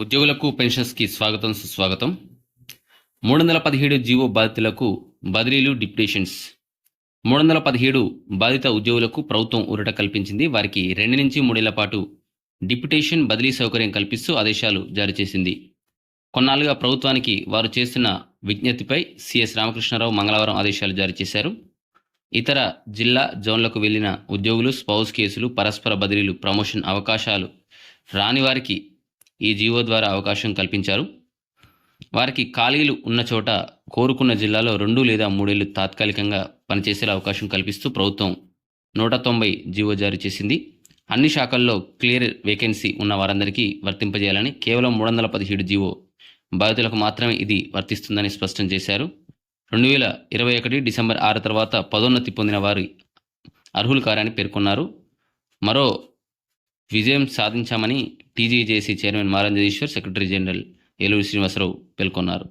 ఉద్యోగులకు పెన్షన్స్కి స్వాగతం సుస్వాగతం. మూడు వందల పదిహేడు జీవో బాధితులకు బదిలీలు డిప్యుటేషన్స్. మూడు వందల పదిహేడు బాధిత ఉద్యోగులకు ప్రభుత్వం ఊరట కల్పించింది. వారికి రెండు నుంచి మూడేళ్ళ పాటు డిప్యుటేషన్ బదిలీ సౌకర్యం కల్పిస్తూ ఆదేశాలు జారీ చేసింది. కొన్నాళ్ళుగా ప్రభుత్వానికి వారు చేస్తున్న విజ్ఞప్తిపై సిఎస్ రామకృష్ణారావు మంగళవారం ఆదేశాలు జారీ చేశారు. ఇతర జిల్లా జోన్లకు వెళ్ళిన ఉద్యోగులు స్పౌస్ కేసులు పరస్పర బదిలీలు ప్రమోషన్ అవకాశాలు రాని వారికి ఈ జీవో ద్వారా అవకాశం కల్పించారు. వారికి ఖాళీలు ఉన్న చోట కోరుకున్న జిల్లాలో రెండు లేదా మూడేళ్ళు తాత్కాలికంగా పనిచేసేలా అవకాశం కల్పిస్తూ ప్రభుత్వం నూట తొంభై జీవో జారీ చేసింది. అన్ని శాఖల్లో క్లియర్ వేకెన్సీ ఉన్న వారందరికీ వర్తింపజేయాలని కేవలం మూడు వందల పదిహేడు జీవో బాధితులకు మాత్రమే ఇది వర్తిస్తుందని స్పష్టం చేశారు. రెండు వేల ఇరవై ఒకటి డిసెంబర్ ఆరు తర్వాత పదోన్నతి పొందిన వారి అర్హులు కారని పేర్కొన్నారు. మరో విజయం సాధించామని TGJC chairman Maram Jagadishwar secretary general Eluru Srinivasarao పేర్కొన్నారు.